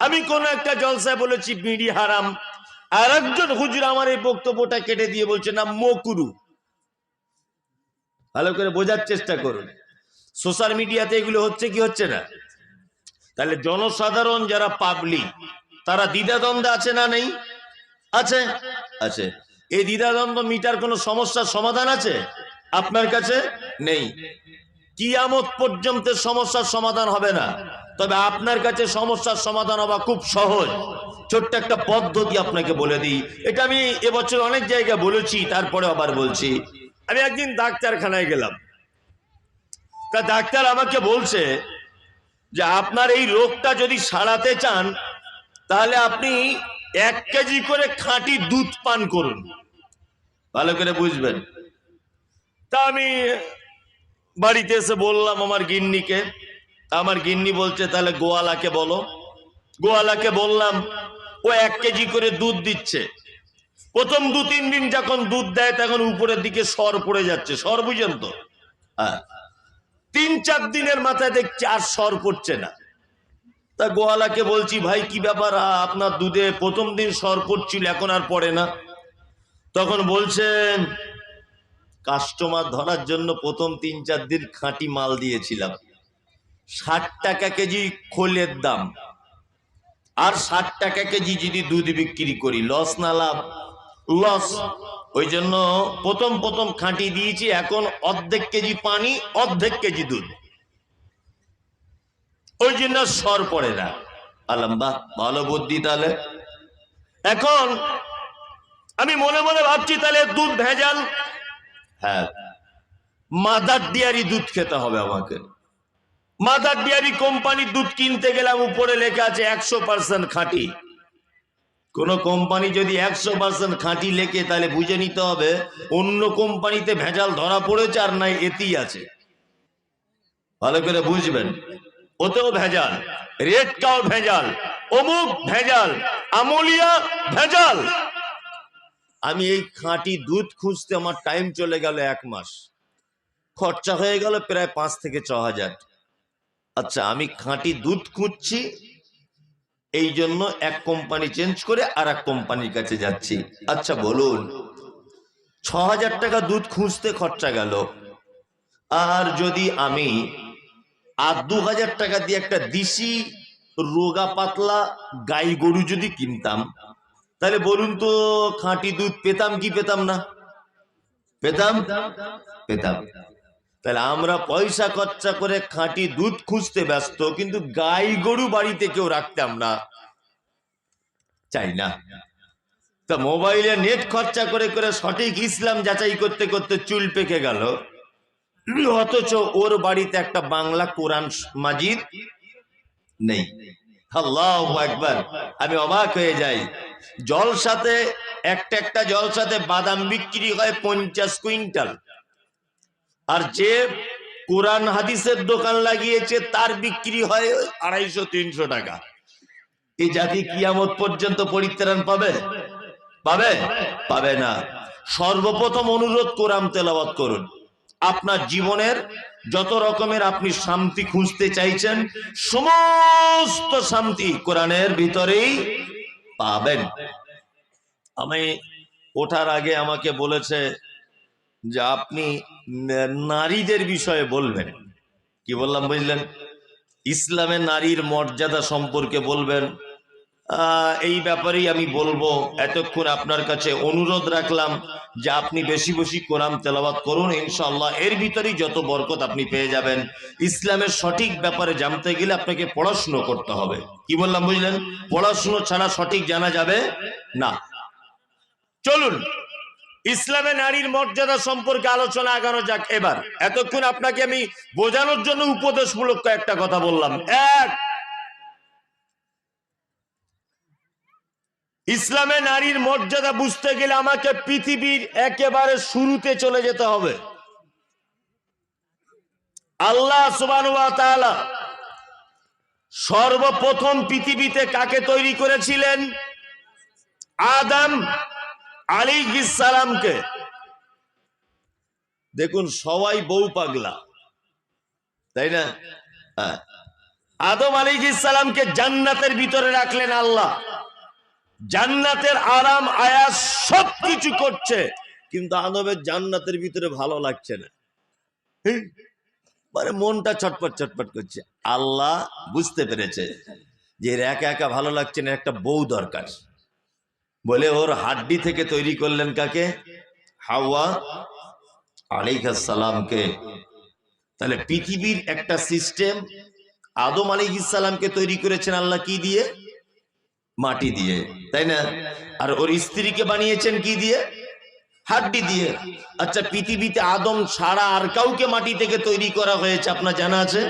আমি কোন একটা জলসায় বলেছি, বিড়ি হারাম। আর একজন হুজুর আমার এই বক্তব্যটা কেটে দিয়ে বলছে, না, মকুরু। ভালো করে বোঝার চেষ্টা করুন। সোশ্যাল মিডিয়াতে এগুলো হচ্ছে কি হচ্ছে না? তাহলে জনসাধারণ যারা পাবলিক, তারা দ্বিধাদ্বন্দ্বে আছে না নেই? আছে? আছে। এই দ্বিধাদ্বন্দ্ব মিটার কোনো সমস্যার সমাধান আছে? আপনার কাছে? নেই। কিয়ামত পর্যন্ত সমস্যার সমাধান হবে না। তবে আপনার কাছে সমস্যার সমাধান হওয়া খুব সহজ। ছোট্ট একটা পদ্ধতি আপনাকে বলে দিই। এটা আমি এবছর অনেক জায়গায় বলেছি, তারপরে আবার বলছি। আমি একদিন ডাক্তারখানায় গেলাম। তা ডাক্তার আমাকে বলছে যে, আপনার এই রোগটা যদি সারাতে চান, তাহলে আপনি এক কেজি করে খাঁটি দুধ পান করুন। ভালো করে বুঝবেন। তা আমি বাড়িতে এসে বললাম আমার গিন্নিকে আমার গিন্নি বলছে, তাহলে গোয়ালাকে বলো। গোয়ালাকে বললাম, ও এক কেজি করে দুধ দিচ্ছে। প্রথম দু তিন দিন যখন দুধ দেয়, তখন উপরের দিকে সর পড়ে যাচ্ছে সর বুঝেন তো? হ্যাঁ। তিন চার দিনের মাথায় দেখছি আর সর পড়ছে না। তা গোয়ালাকে বলছি, ভাই, কি ব্যাপার? আপনার দুধে প্রথম দিন সর পড়ছিল, এখন আর পড়ে না। তখন বলছেন, কাস্টমার ধরার জন্য প্রথম তিন চার দিন খাঁটি মাল দিয়েছিলাম। ষাট টাকা কেজি খোলের দাম। আর ষাট টাকা কেজি যদি দুধ বিক্রি করি লস না লাভ? লস ওই জন্য প্রথম প্রথম খাঁটি দিয়েছি, এখন অর্ধেক কেজি পানি, অর্ধেক কেজি দুধ। ওই জন্য সর পড়ে না। আলম্বা ভালো বুদ্ধি তাহলে। এখন আমি মনে মনে ভাবছি, তাহলে দুধ ভেজাল। হ্যাঁ মাদার ডিয়ারি দুধ খেতে হবে আমাকে। মাদার ডিয়ারি কোম্পানির দুধ কিনতে গেলাম, উপরে লেখা আছে একশো পার্সেন্ট খাঁটি। কোন কোম্পানি যদি একশো পার্সেন্ট খাঁটি লেখে, তাহলে বুঝে নিতে হবে অন্য কোম্পানিতে ভেজাল ধরা পড়েছে আর নাই এতেই আছে। ভালো করে বুঝবেন। ওতেও ভেজাল রেড ভেজাল, অমুক ভেজাল, আমলিয়া ভেজাল। আমি এই খাঁটি দুধ খুঁজতে আমার টাইম চলে গেল এক মাস। খরচা হয়ে গেল প্রায় পাঁচ থেকে ছ হাজার। আচ্ছা আমি খাঁটি দুধ খুঁজছি এই জন্য এক কোম্পানি চেঞ্জ করে আর এক কোম্পানির কাছে যাচ্ছি। আচ্ছা বলুন ছ হাজার টাকা দুধ খুঁজতে খরচা গেল। আর যদি আমি আর দু হাজার টাকা দিয়ে একটা দিশি রোগা পাতলা গাই গরু যদি কিনতাম, তাহলে বলুন তো খাঁটি দুধ পেতাম কি পেতাম না? পেতাম? পেতাম। তাহলে আমরা পয়সা খরচা করে খাঁটি দুধ খুঁজতে ব্যস্ত, কিন্তু গাই গরু বাড়িতে কেউ রাখতাম না। চাই না। তা মোবাইলে নেট খরচা করে করে সঠিক ইসলাম যাচাই করতে করতে চুল পেকে গেল। অথচ ওর বাড়িতে একটা বাংলা কোরআন মাজিদ নেই। একবার আমি অবাক হয়ে যাই। জলসাতে, একটা একটা জলসাতে বাদাম বিক্রি হয় পঞ্চাশ কুইন্টাল। আর যে কোরআন হাদিসের দোকান লাগিয়েছে, তার বিক্রি হয় আড়াইশো, তিনশো টাকা। এই জাতি কিয়ামত পর্যন্ত পরিত্রাণ পাবে? পাবে? পাবে না। সর্বপ্রথম অনুরোধ কোরআন তেলাওয়াত করুন। আপনার জীবনের যত রকমের আপনি শান্তি খুঁজতে চাইছেন, সমস্ত শান্তি কোরআনের ভিতরেই পাবেন। আমি ওঠার আগে আমাকে বলেছে যে, আপনি নারীদের বিষয়ে বলবেন। কি বললাম বুঝলেন? ইসলামে নারীর মর্যাদা সম্পর্কে বলবেন। এই ব্যাপারেই আমি বলব, এতক্ষণ আপনার কাছে অনুরোধ রাখলাম যে আপনি বেশি বেশি কোরআন তেলাওয়াত করুন ইনশাল্লাহ এর ভিতরেই যত বরকত আপনি পেয়ে যাবেন। ইসলামের সঠিক ব্যাপারে জানতে গেলে আপনাকে পড়াশুনো করতে হবে। কি বললাম বুঝলেন? পড়াশুনো ছাড়া সঠিক জানা যাবে না। চলুন। ইসলামে নারীর মর্যাদা সম্পর্কে আলোচনা আগানো যাক এবার। এতক্ষণ আপনাকে আমি বোঝানোর জন্য উপদেশমূলক একটা কথা বললাম। এক, ইসলামে নারীর মর্যাদা বুঝতে গেলে আমাকে পৃথিবীর একেবারে শুরুতে চলে যেতে হবে। আল্লাহ সর্বপ্রথম পৃথিবীতে কাকে তৈরি করেছিলেন? আদম আলী দেখুন, সবাই বউ পাগলা। তাই না? হ্যাঁ। আদম আলী ইসালামকে জান্নাতের ভিতরে রাখলেন আল্লাহ। জান্নাতের আরাম, আয়াস সব কিছু করছে। কিন্তু আদমের জান্নাতের ভিতরে ভালো লাগছে না। মানে মনটা ছটপট ছটপট করছে। আল্লাহ বুঝতে পেরেছে যে এর একা একা ভালো লাগছে না, একটা বউ দরকার। বলে, ওর হাড্ডি থেকে তৈরি করলেন কাকে? হাওয়া আলাইসালামকে তাহলে পৃথিবীর একটা সিস্টেম, আদম আলী ইসালামকে তৈরি করেছেন আল্লাহ কি দিয়ে? মাটি দিয়ে, তাই না? আর ওর স্ত্রীকে বানিয়েছেন কি দিয়ে? হাড্ডি দিয়ে। আচ্ছা পৃথিবীতে আদম ছাড়া আর কাউকে মাটি থেকে তৈরি করা হয়েছে, আপনার জানা আছে?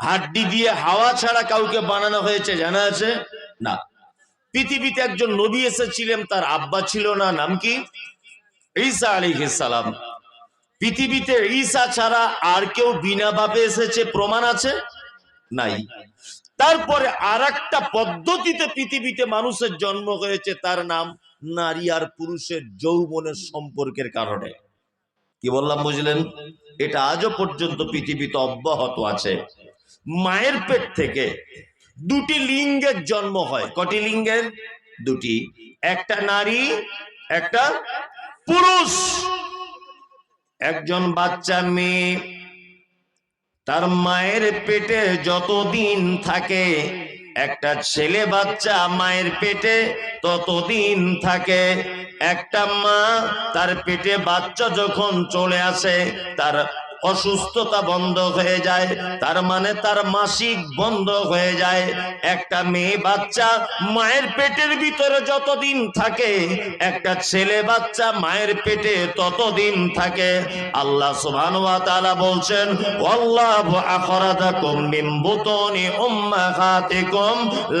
হাড্ডি দিয়ে হাওয়া ছাড়া কাউকে বানানো হয়েছে, জানা আছে? না। পৃথিবীতে একজন নবী এসেছিলেন, তার আব্বা ছিল না, নাম কি? ঈসা সালাম। পৃথিবীতে ঈসা ছাড়া আর কেউ বিনা বাপে এসেছে, প্রমাণ আছে? নাই। তারপরে আর একটা পদ্ধতিতে পৃথিবীতে মানুষের জন্ম হয়েছে, তার নাম নারী আর পুরুষের যৌবনের সম্পর্কের কারণে। কি বললাম বুঝলেন? এটা আজও পর্যন্ত পৃথিবীতে অব্যাহত আছে। মায়ের পেট থেকে দুটি লিঙ্গের জন্ম হয়। কটি লিঙ্গের? দুটি। একটা নারী, একটা পুরুষ। একজন বাচ্চা মেয়ে। তার মায়ের পেটে যতদিন থাকে, একটা ছেলে বাচ্চা মায়ের পেটে ততদিন থাকে। একটা মা তার পেটে বাচ্চা যখন চলে আসে, তার অসুস্থতা বন্ধ হয়ে যায়, তার মানে তার মাসিক বন্ধ হয়ে যায়। একটা মেয়ে বাচ্চা মায়ের পেটের ভিতরে যতদিন থাকে, একটা ছেলে বাচ্চা মায়ের পেটে ততদিন থাকে। আল্লাহ সুবহানাহু ওয়া তাআলা বলছেন, ওয়াল্লাহু আখরাজাকুম মিন বুতুনি উম্মাহাতিকুম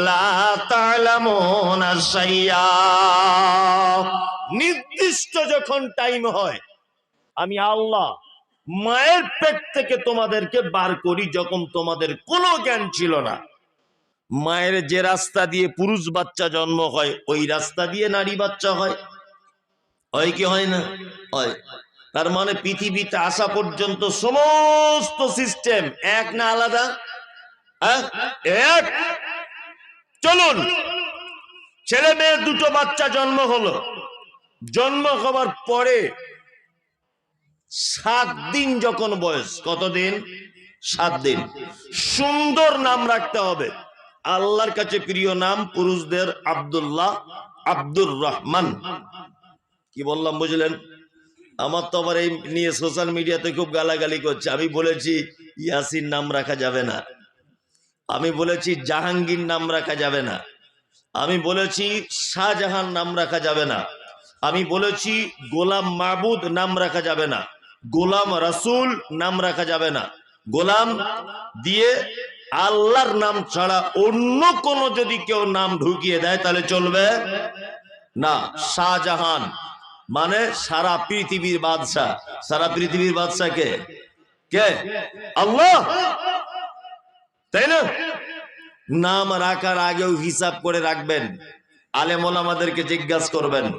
লা তা'লামুনা শাইয়্যা নির্দিষ্ট যখন টাইম হয়, আমি আল্লাহ মায়ের পেট থেকে তোমাদেরকে বার করি যখন তোমাদের কোনো জ্ঞান ছিল না। মায়ের যে রাস্তা দিয়ে পুরুষ বাচ্চা জন্ম হয়, ওই রাস্তা দিয়ে নারী বাচ্চা হয়। হয় কি হয় না? হয়। তার মানে পৃথিবীতে আসা পর্যন্ত সমস্ত সিস্টেম এক না আলাদা? হ্যাঁ? এক? চলুন। ছেলে মেয়ে দুটো বাচ্চা জন্ম হলো। জন্ম হবার পরে সাত দিন যখন বয়স, কতদিন? সাত দিন। সুন্দর নাম রাখতে হবে। আল্লাহর কাছে প্রিয় নাম পুরুষদের আব্দুল্লাহ আব্দুর রহমান। কি বললাম, বুঝলেন? আমার তো আবার এই নিয়ে সোশ্যাল মিডিয়াতে খুব গালাগালি করছে। আমি বলেছি, ইয়াসিন নাম রাখা যাবে না। আমি বলেছি, জাহাঙ্গীর নাম রাখা যাবে না। আমি বলেছি, শাহজাহান নাম রাখা যাবে না। আমি বলেছি, গোলাম মাহবুদ নাম রাখা যাবে না। গোলাম রাসূল নাম রাখা যাবে না। গোলাম দিয়ে আল্লাহর নাম ছাড়া অন্য কোন যদি কেউ নাম ঢুকিয়ে দেয়, তাহলে চলবে না। শাহজাহান মানে সারা পৃথিবীর বাদশাহ। সারা পৃথিবীর বাদশাহ কে? কে? আল্লাহ! তাই না? নাম রাখার আগেও হিসাব করে রাখবেন। আলেমন আমাদেরকে জিজ্ঞাসা করবেন,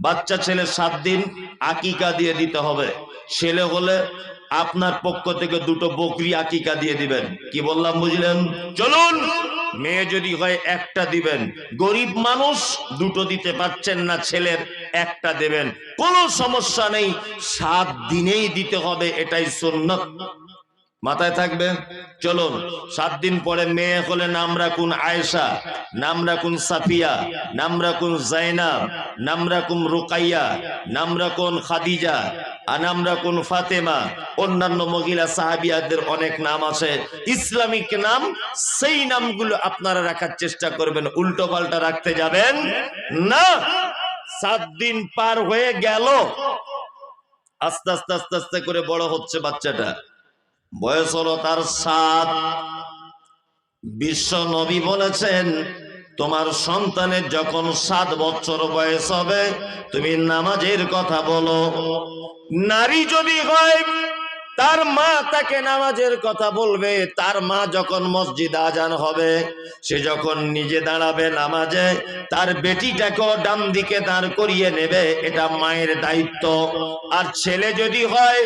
বাচ্চা ছেলে সাত দিন আকিকা দিয়ে দিতে হবে। ছেলে হলে আপনার পক্ষ থেকে দুটো বকরি আকিকা দিয়ে দিবেন। কি বললাম, বুঝলেন? চলুন, মেয়ে যদি হয় একটা দিবেন। গরিব মানুষ দুটো দিতে পারছেন না, ছেলের একটা দেবেন। কোনো সমস্যা নেই, সাত দিনেই দিতে হবে, এটাই সুন্নত। মাথায় থাকবে? চলুন, সাত দিন পরে মেয়ে হলে নাম রাখুন আয়েশা, নাম রাখুন সাফিয়া, নাম রাখুন জাইনাব, নাম রাখুন রুকাইয়া, নাম রাখুন খাদিজা নাম রাখুন ফাতেমা। অন্যান্য মহিলা সাহাবিয়াদের অনেক নাম আছে। ইসলামিক নাম, সেই নামগুলো আপনারা রাখার চেষ্টা করবেন। উল্টো পাল্টা রাখতে যাবেন না। সাত দিন পার হয়ে গেল। আস্তে আস্তে আস্তে আস্তে করে বড় হচ্ছে বাচ্চাটা। বয়স হলো তার সাত। বিশ্ব নবী বলেছেন, তোমার সন্তানের যখন সাত বছর বয়স হবে, তুমি নামাজের কথা বলো। নারী যদি হয় তার মা তাকে নামাজের কথা বলবে, তার মা যখন মসজিদ আজান হবে, সে যখন নিজে দাঁড়াবে নামাজে, তার বেটিটাকেও ডান দিকে দাঁড় করিয়ে নেবে, এটা মায়ের দায়িত্ব। আর ছেলে যদি হয়,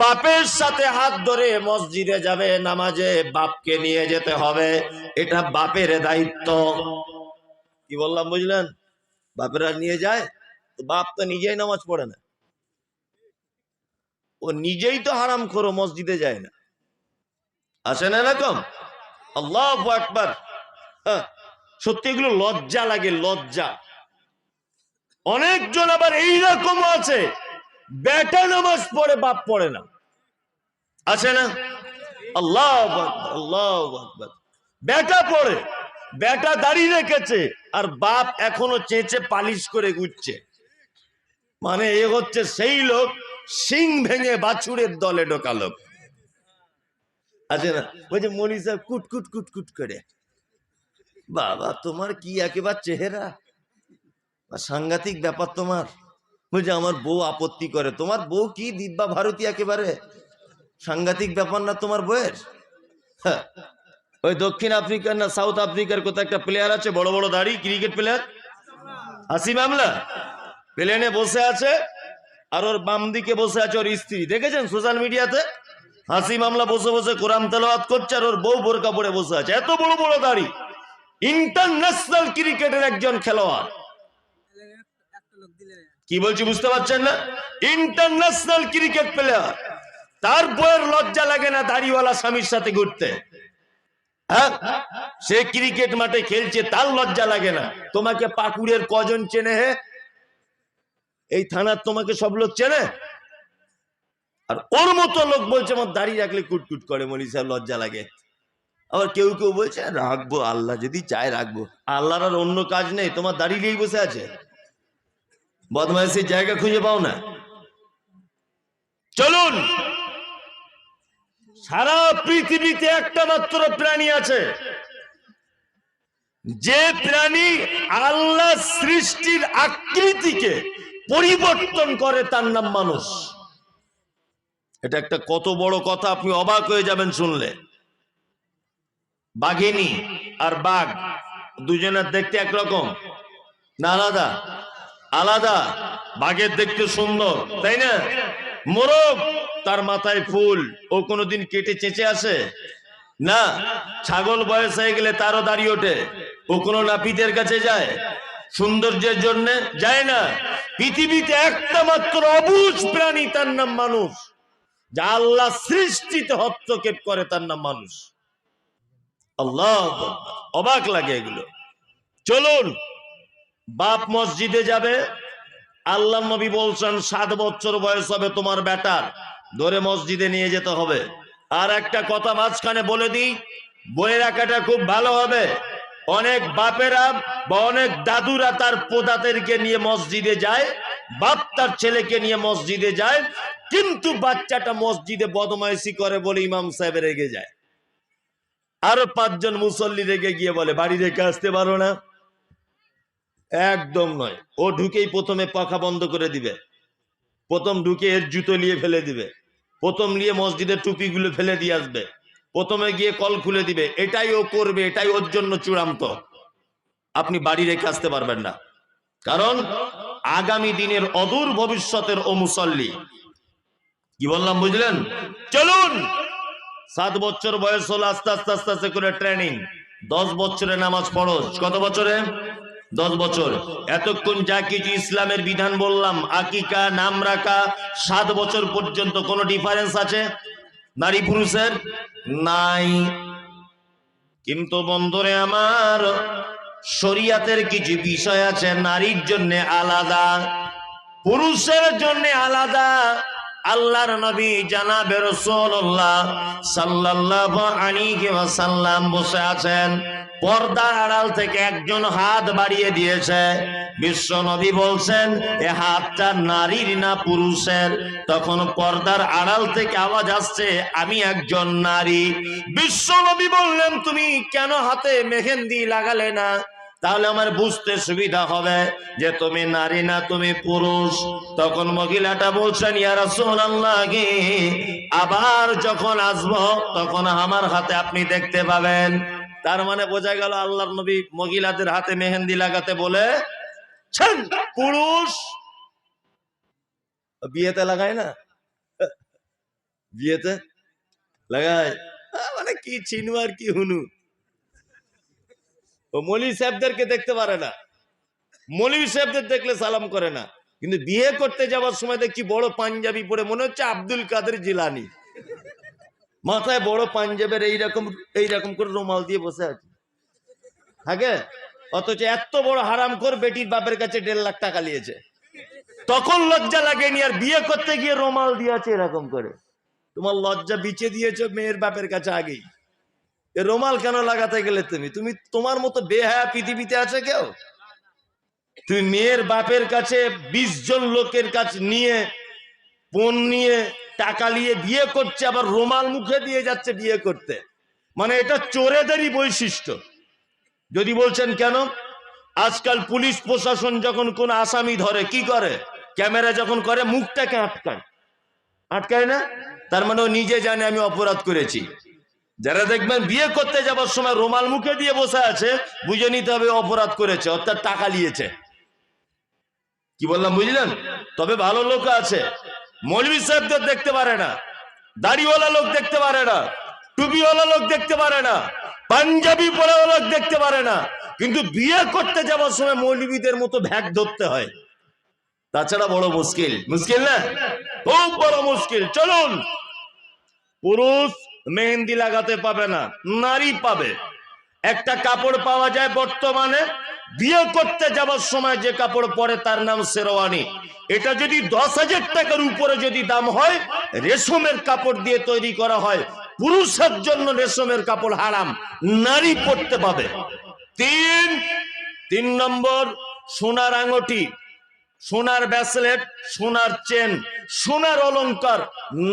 বাপের সাথে হাত ধরে মসজিদে যাবে নামাজে, বাপকে নিয়ে যেতে হবে, এটা বাপের দায়িত্ব। কি বললাম বুঝলেন? বাপেরা নিয়ে যায়, বাপ তো নিজেই নামাজ পড়ে না। ও নিজেই তো হারাম করো মসজিদে যায় না। আসে না এরকম? আল্লাহ একবার সত্যি এগুলো লজ্জা লাগে, লজ্জা। অনেকজন আবার এইরকম আছে, বেটা নামাজ পড়ে, বাপ পড়ে না। আছে না? আল্লাহ আল্লাহ। বেটা পড়ে, বেটা দাঁড়িয়ে রেখেছে, আর বাপ এখনও চেঁচে পালিশ করে ঘুরছে। মানে এ হচ্ছে সেই লোক সিং ভেঙে বাছুরের দলে ঢোকা লোক আছে না বলছে মনি সাহেব কুট কুট কুট কুট করে। বাবা, তোমার কি একেবারে চেহারা? সাংঘাতিক ব্যাপার তোমার। বলছে আমার বউ আপত্তি করে। তোমার বউ কি দিব্যা ভারতী একেবারে? সাংঘাতিক ব্যাপার না তোমার বউয়ের? হ্যাঁ। ওই দক্ষিণ আফ্রিকার না সাউথ আফ্রিকার কোথাও একটা প্লেয়ার আছে, বড় বড় দাড়ি ক্রিকেট প্লেয়ার হাসিম মামলা প্লেনে বসে আছে। আর ওর বাম দিকে বসে আছে ওর স্ত্রী। দেখেছেন সোশ্যাল মিডিয়াতে? হাসি মামলা, বসে বসে কোরআন তেলাওয়াত করছে আর ওর বউ বোরকা পরে বসে আছে। এত বড় বড় দাড়ি। ইন্টারন্যাশনাল ক্রিকেটের একজন খেলোয়াড়। কি বলছি বুঝতে পারছেন না? ইন্টারন্যাশনাল ক্রিকেট প্লেয়ার তার বইয়ের লজ্জা লাগে না দাড়িওয়ালা স্বামীর সাথে ঘুরতে। হ্যাঁ? সে ক্রিকেট মাঠে খেলছে, তার লজ্জা লাগে না। তোমাকে পাকুড়ের কজন চেনে হে? এই থানার তোমাকে সব লোক চেনে? আর ওর মতো লোক বলছে, আমার দাড়ি রাখলে কুটকুট করে মনি সাহেব, লজ্জা লাগে। আবার কেউ কেউ বলছে, রাখব, আল্লাহ যদি চায় রাখব। আল্লাহর আর অন্য কাজ নেই, তোমার দাড়ি নিয়েই বসে আছে। বদমাইশের জায়গা খুঁজে পাও না। চলুন। সারা পৃথিবীতে একটা মাত্র প্রাণী আছে। যে প্রাণী আল্লাহ সৃষ্টির আকৃতিকে পরিবর্তন করে তার নাম মানুষ। এটা একটা কত বড় কথা, আপনি অবাক হয়ে যাবেন শুনলে। বাঘিনী আর বাঘ দুজনের দেখতে একরকম, না আলাদা? আলাদা, বাঘের দেখতে সুন্দর, তাই না? মোরগ তার মাথায় ফুল, ও কোনোদিন কেটে চেঁচে আসে? না, ছাগল বয়স হয়ে গেলে তারও দাঁড়িয়ে ওঠে, ও কোনো নাপিতের কাছে যায়? সৌন্দর্যের জন্য যায় না। পৃথিবীতে একটা মাত্র অবুজ প্রাণী তার নাম মানুষ। যা আল্লাহ সৃষ্টিতে হস্তক্ষেপ করে তার নাম মানুষ। আল্লাহ অবাক লাগে এগুলো। চলুন, বাপ মসজিদে যাবে। আল্লাহ নবী বলছেন, সাত বছর বয়স হবে তোমার বেটার। ধরে মসজিদে নিয়ে যেতে হবে। আর একটা কথা মাঝখানে বলে দিই বলে রাখাটা খুব ভালো হবে। অনেক বাপেরা বা অনেক দাদুরা তার পোদাদেরকে নিয়ে মসজিদে যায়, বাপ তার ছেলেকে নিয়ে মসজিদে যায়, কিন্তু বাচ্চাটা মসজিদে বদমাইশি করে বলে ইমাম সাহেব রেগে যায়। আরও পাঁচজন মুসল্লি রেগে গিয়ে বলে, বাড়ি রেখে আসতে পারো না। একদম নয়। ও ঢুকেই প্রথমে পাখা বন্ধ করে দিবে। প্রথম ঢুকে এর জুতো নিয়ে ফেলে দিবে। প্রথম নিয়ে মসজিদের টুপিগুলো ফেলে দিয়ে আসবে। প্রথমে গিয়ে কল খুলে দিবে, এটাই ও করবে, এটাই ওর জন্য চূড়ান্ত। আপনি বাড়ি রেখে আসতে পারবেন না। কারণ আগামী দিনের অদূর ভবিষ্যতের ও মুসল্লি, কি বললাম বুঝলেন? চলুন! সাত বছর বয়স হলো আস্তে আস্তে আস্তে আস্তে করে ট্রেনিং। দশ বছরে নামাজ পড়ো কত বছরে? দশ বছর। এতক্ষণ যা কিছু ইসলামের বিধান বললাম, আকিকা নাম রাখা সাত বছর পর্যন্ত কোনো ডিফারেন্স আছে? নারী পুরুষের নাই। কিন্তু বন্ধুরে আমার, শরিয়াতের কিছু বিষয় আছে, নারীর জন্য আলাদা, পুরুষের জন্য আলাদা। আল্লাহর নবী জানাবে রাসূলুল্লাহ সাল্লাহ আলাইহি সাল্লাম বসে আছেন। পর্দার আড়াল থেকে একজন হাত বাড়িয়ে দিয়েছে। বিশ্ব নবী বলছেন, এ হাতটা নারীর না পুরুষের? তখন পর্দার আড়াল থেকে আওয়াজ আসছে, আমি একজন নারী। বিশ্ব নবী বললেন, তুমি কেন হাতে মেহেন্দি লাগালে না? তাহলে আমার বুঝতে সুবিধা হবে যে তুমি নারী না তুমি পুরুষ। তখন মহিলাটা বলছেন আবার যখন আসব, তখন আমার হাতে আপনি দেখতে পাবেন। তার মানে বোঝা গেল আল্লাহর নবী মহিলাদের হাতে মেহেন্দি লাগাতে বলে পুরুষ! বিয়েতে লাগায় না? বিয়েতে? লাগায়? মানে কি চিনু আর কি হুনু? ও মলি সাহেবদেরকে দেখতে পারে না। মলি সাহেবদের দেখলে সালাম করে না। কিন্তু বিয়ে করতে যাওয়ার সময় দেখছি বড় পাঞ্জাবি পরে মনে হচ্ছে আব্দুল কাদের জিলানি। মাথায় বড় পাঞ্জাবের এইরকম এইরকম করে রুমাল দিয়ে বসে আছে। থাকে অথচ এত বড় হারাম কর বেটির বাপের কাছে দেড় লাখ টাকা নিয়েছে। তখন লজ্জা লাগেনি, আর বিয়ে করতে গিয়ে রুমাল দিয়েছে এরকম করে। তোমার লজ্জা বিচে দিয়েছ মেয়ের বাপের কাছে আগেই। রুমাল কেন লাগাতে গেলে তুমি? তুমি তোমার মতো বেহায়া পৃথিবীতে আছে কেউ? তুই মেয়ের বাপের কাছে বিশ জন লোকের কাছে নিয়ে পণ নিয়ে টাকা নিয়ে বিয়ে করছে, আবার রুমাল মুখে দিয়ে যাচ্ছে বিয়ে করতে। মানে এটা চোরেদেরই বৈশিষ্ট্য। যদি বলছেন কেন? আজকাল পুলিশ প্রশাসন যখন কোন আসামি ধরে, কি করে? ক্যামেরা যখন করে, মুখটাকে আটকায়। আটকায় না? তার মানে ও নিজে জানে আমি অপরাধ করেছি। যারা দেখবেন বিয়ে করতে যাবার সময় রোমাল মুখে দিয়ে বসে আছে, বুঝে নিতে হবে অপরাধ করেছে, অর্থাৎ টাকা নিয়েছে। কি বললাম, বুঝলেন? তবে ভালো লোক আছে। মৌলভী সাহেবদের দেখতে পারে না, দাড়িওয়ালা লোক দেখতে পারে না, টুপিওয়ালা লোক দেখতে পারে না, পাঞ্জাবি পরাওয়ালা লোক দেখতে পারে না, কিন্তু বিয়ে করতে যাওয়ার সময় মৌলবীদের মতো ভ্যাগ ধরতে হয়। তাছাড়া বড় মুশকিল মুশকিল না? খুব বড় মুশকিল, চলুন। পুরুষ মেহেন্দি লাগাতে পাবে না, নারী পাবে। একটা কাপড় পাওয়া যায় বর্তমানে। বিয়ে করতে যাবার সময় যে কাপড় পরে তার নাম শেরওয়ানি। এটা যদি দশ হাজার টাকার উপরে যদি দাম হয়, রেশমের কাপড় দিয়ে তৈরি করা হয়। পুরুষের জন্য রেশমের কাপড় হারাম। নারী পড়তে পাবে। তিন তিন নম্বর, সোনার আঙটি সোনার ব্যাসলেট সোনার চেন সোনার অলংকার,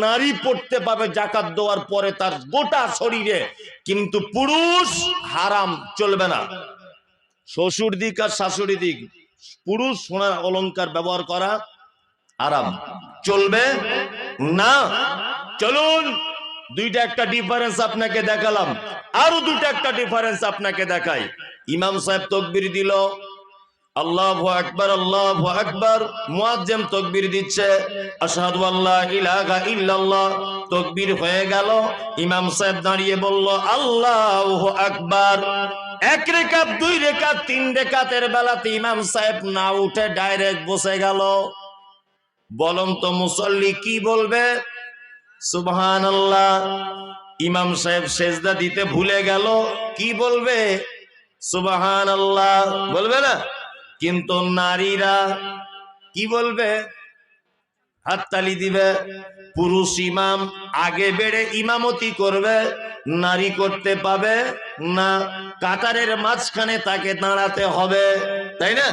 নারী পড়তে পাবে জাকাত দেওয়ার পরে তার গোটা শরীরে। কিন্তু পুরুষ হারাম, চলবে না। শ্বশুর দিক আর শাশুড়ি দিক, পুরুষ সোনার অলংকার ব্যবহার করা আরাম চলবে না? চলুন, দুইটা একটা ডিফারেন্স আপনাকে দেখালাম। আরও দুটো একটা ডিফারেন্স আপনাকে দেখাই। ইমাম সাহেব তকবির দিল আল্লাহ আকবর আল্লাহ আকবর। মুয়াজ্জেম তকবির দিচ্ছে। আশহাদু আল্লাহ ইলাহা ইল্লাল্লাহ। তকবির হয়ে গেল। ইমাম সাহেব দাঁড়িয়ে বলল, আল্লাহু আকবার। এক রেখাত, দুই তিন বেলাতে ইমাম সাহেব না উঠে ডাইরেক্ট বসে গেল। বলম তো মুসল্লি কি বলবে? সুবহানাল্লাহ। ইমাম সাহেব সেজদা দিতে ভুলে গেল। কি বলবে? সুবহানাল্লাহ। বলবে না? কিন্তু নারীরা কি বলবে? হাততালি দিবে। পুরুষ ইমাম আগে বেড়ে ইমামতি করবে। নারী করতে পাবে না, কাতারের মাঝখানে তাকে দাঁড়াতে হবে। তাই না?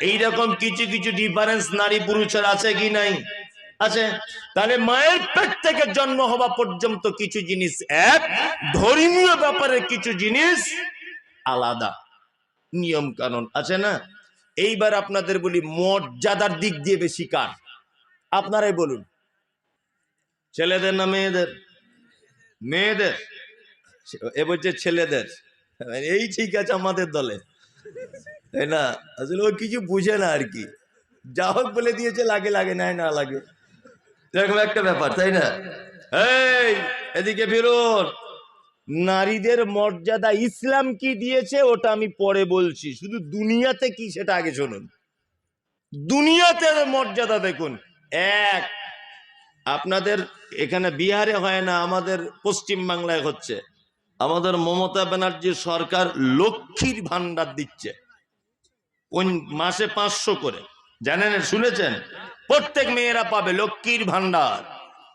এইরকম কিছু কিছু ডিফারেন্স নারী পুরুষের আছে কি নাই? আছে। তাহলে মায়ের পেট থেকে জন্ম হওয়া পর্যন্ত কিছু জিনিস এক, ধর্মীয় ব্যাপারে কিছু জিনিস আলাদা। নিয়ম কানুন আছে না? এইবার আপনাদের বলি, মর্যাদার দিক দিয়ে বেশি কার? আপনারাই বলুন। ছেলেদের না মেয়েদের? মেয়েদের। এ বলছে ছেলেদের। এই ঠিক আছে আমাদের দলে। তাই না? আসলে ও কিছু বুঝে না আর কি। যা হোক বলে দিয়েছে, লাগে লাগে নাই না লাগে। এরকম একটা ব্যাপার, তাই না? এই, এদিকে ফিরুন। নারীদের মর্যাদা ইসলাম কি দিয়েছে, ওটা আমি পরে বলছি। শুধু দুনিয়াতে কি সেটা আগে শুনুন। দুনিয়াতে মর্যাদা দেখুন। এক, আপনাদের এখানে বিহারে হয় না, আমাদের পশ্চিম বাংলায় হচ্ছে। আমাদের মমতা ব্যানার্জি সরকার লক্ষ্মীর ভান্ডার দিচ্ছে। মাসে পাঁচশো করে। জানেন, শুনেছেন? প্রত্যেক মেয়েরা পাবে লক্ষ্মীর ভান্ডার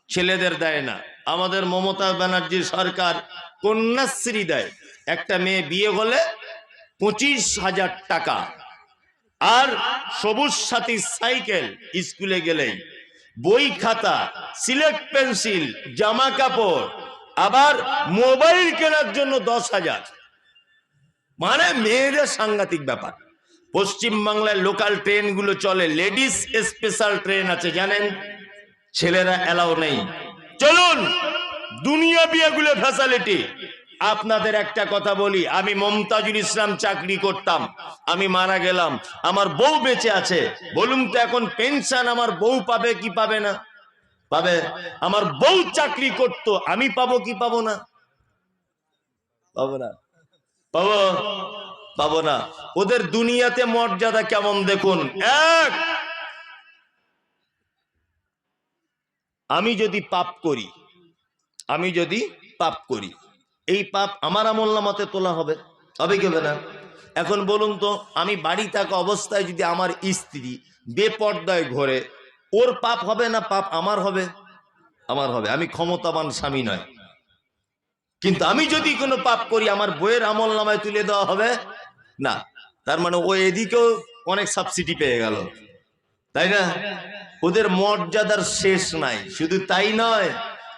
ছেলেদের দেয় না। আমাদের মমতা ব্যানার্জি সরকার কন্যাশ্রী দেয়। একটা মেয়ে বিয়ে হলে পঁচিশ হাজার টাকা। আর সবুজ সাথী সাইকেল স্কুলে গেলেই। বই খাতা, সিলেট পেন্সিল, জামা কাপড়, আবার মোবাইল কেনার জন্য দশ হাজার। মানে মেয়েদের সাংঘাতিক ব্যাপার। পশ্চিম বাংলায় লোকাল ট্রেনগুলো চলে, লেডিস স্পেশাল ট্রেন আছে, জানেন? ছেলেরা এলাও নেই। চলুন, দুনিয়া বিয়েগুলো ফ্যাসিলিটি আপনাদের একটা কথা বলি, আমি মমতাজুল ইসলাম চাকরি করতাম, আমি মারা গেলাম, আমার বউ বেঁচে আছে, বলুন তো এখন পেনশন আমার বউ পাবে কি পাবে না? পাবে? আমার বউ চাকরি করত, আমি পাবো কি পাবো না? পাবো না। পাবো? পাবো না। ওদের দুনিয়াতে মর্যাদা কেমন দেখুন? এক আমি যদি পাপ করি, আমি যদি পাপ করি, এই পাপ আমার আমল নামাতে তোলা হবে হবে কি না? এখন বলুন তো, আমি বাড়ি থাকা অবস্থায় যদি আমার স্ত্রী বেপর্দায় ঘরে, ওর পাপ হবে না পাপ আমার হবে? আমার হবে। আমি ক্ষমতাবান স্বামী নয়। কিন্তু আমি যদি কোনো পাপ করি, আমার বইয়ের আমল নামায় তুলে দেওয়া হবে? না। তার মানে ও এদিকেও অনেক সাবসিডি পেয়ে গেল। তাই না? ওদের মর্যাদার শেষ নাই। শুধু তাই নয়,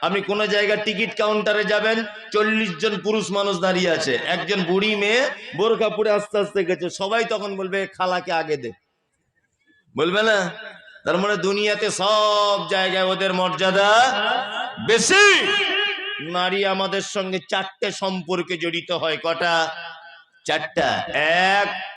আপনি কোন জায়গায় টিকিট কাউন্টারে যাবেন, চল্লিশ জন পুরুষ মানুষ দাঁড়িয়ে আছে। একজন বুড়ি মেয়ে বোরখা পরে আস্তে আস্তে গেছে। সবাই তখন বলবে খালাকে আগে দে। বলবে না? তার মানে দুনিয়াতে সব জায়গায় ওদের মর্যাদা বেশি। নারী আমাদের সঙ্গে চারটে সম্পর্কে জড়িত হয়। কটা? চারটা। এক